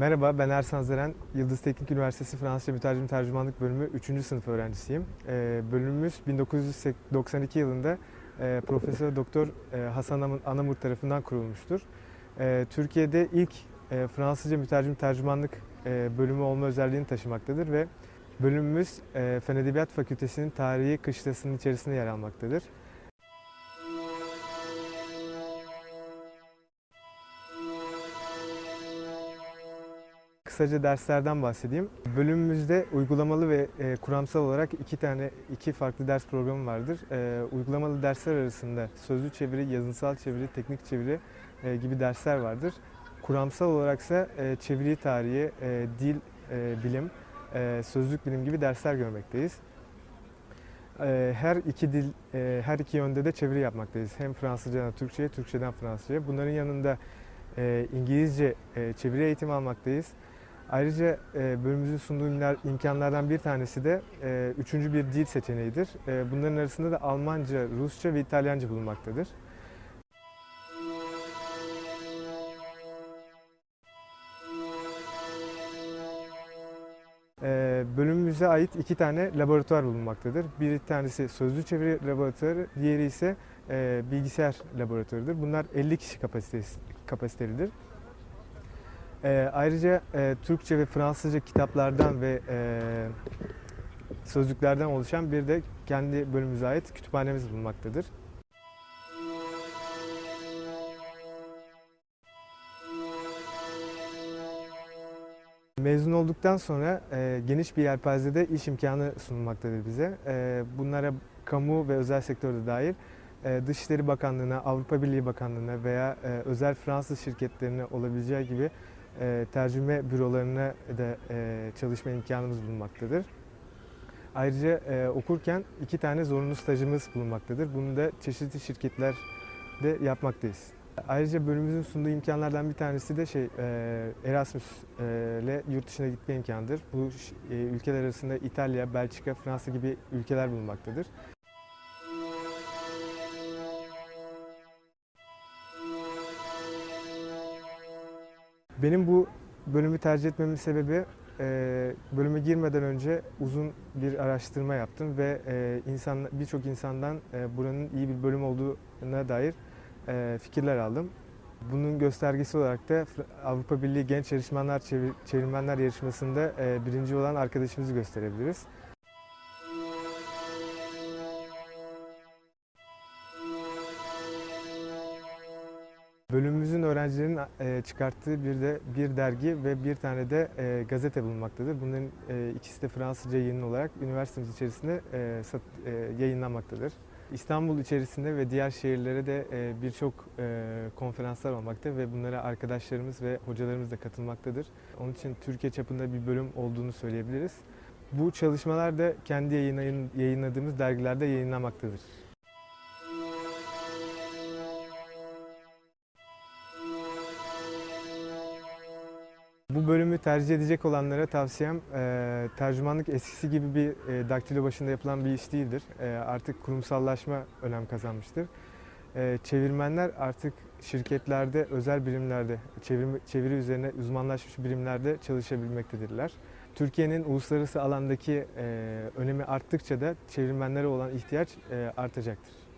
Merhaba, ben Ersan Zeren. Yıldız Teknik Üniversitesi Fransızca Mütercim Tercümanlık Bölümü 3. sınıf öğrencisiyim. Ee, bölümümüz 1992 yılında e, Profesör Doktor e, Hasan Anam- Anamur tarafından kurulmuştur. E, Türkiye'de ilk e, Fransızca Mütercim Tercümanlık e, bölümü olma özelliğini taşımaktadır ve bölümümüz e, Fen Edebiyat Fakültesi'nin tarihi kışlasının içerisinde yer almaktadır. Kısaca derslerden bahsedeyim. Bölümümüzde uygulamalı ve e, kuramsal olarak iki tane iki farklı ders programı vardır. E, uygulamalı dersler arasında sözlü çeviri, yazınsal çeviri, teknik çeviri e, gibi dersler vardır. Kuramsal olaraksa e, çeviri tarihi, e, dil e, bilim, e, sözlük bilim gibi dersler görmekteyiz. E, her iki dil, e, her iki yönde de çeviri yapmaktayız. Hem Fransızcadan Türkçe'ye, Türkçeden Fransızca'ya. Bunların yanında e, İngilizce çeviri eğitimi almaktayız. Ayrıca e, bölümümüzün sunduğu imkanlardan bir tanesi de e, üçüncü bir dil seçeneğidir. E, bunların arasında da Almanca, Rusça ve İtalyanca bulunmaktadır. E, bölümümüze ait iki tane laboratuvar bulunmaktadır. Bir tanesi sözlü çeviri laboratuvarı, diğeri ise e, bilgisayar laboratuvarıdır. Bunlar 50 kişi kapasitesi, kapasitelidir. Ee, ayrıca e, Türkçe ve Fransızca kitaplardan ve e, sözlüklerden oluşan bir de kendi bölümümüze ait kütüphanemiz bulunmaktadır. Mezun olduktan sonra e, geniş bir yelpazede iş imkanı sunulmaktadır bize. E, bunlara kamu ve özel sektörde dahil e, Dışişleri Bakanlığı'na, Avrupa Birliği Bakanlığı'na veya e, özel Fransız şirketlerine olabileceği gibi e, tercüme bürolarına da e, çalışma imkanımız bulunmaktadır. Ayrıca e, okurken iki tane zorunlu stajımız bulunmaktadır. Bunu da çeşitli şirketlerde yapmaktayız. Ayrıca bölümümüzün sunduğu imkanlardan bir tanesi de şey e, Erasmus e, ile yurt dışına gitme imkanıdır. Bu e, ülkeler arasında İtalya, Belçika, Fransa gibi ülkeler bulunmaktadır. Benim bu bölümü tercih etmemin sebebi e, bölüme girmeden önce uzun bir araştırma yaptım ve e, insan birçok insandan e, buranın iyi bir bölüm olduğuna dair e, fikirler aldım. Bunun göstergesi olarak da Avrupa Birliği Genç Yarışmanlar Çevir- Çevirmenler Yarışması'nda e, birinci olan arkadaşımızı gösterebiliriz. Bölümümüzün öğrencilerin e, çıkarttığı bir de bir dergi ve bir tane de e, gazete bulunmaktadır. Bunların e, ikisi de Fransızca yayın olarak üniversitemiz içerisinde yayınlanmaktadır. İstanbul içerisinde ve diğer şehirlere de birçok konferanslar olmakta ve bunlara arkadaşlarımız ve hocalarımız da katılmaktadır. Onun için Türkiye çapında bir bölüm olduğunu söyleyebiliriz. Bu çalışmalar da kendi yayınladığımız dergilerde yayınlanmaktadır. Bu bölümü tercih edecek olanlara tavsiyem e, tercümanlık eskisi gibi bir e, daktilo başında yapılan bir iş değildir. E, artık kurumsallaşma önem kazanmıştır. E, çevirmenler artık şirketlerde, özel birimlerde, çevirme, çeviri üzerine uzmanlaşmış birimlerde çalışabilmektedirler. Türkiye'nin uluslararası alandaki e, önemi arttıkça da çevirmenlere olan ihtiyaç e, artacaktır.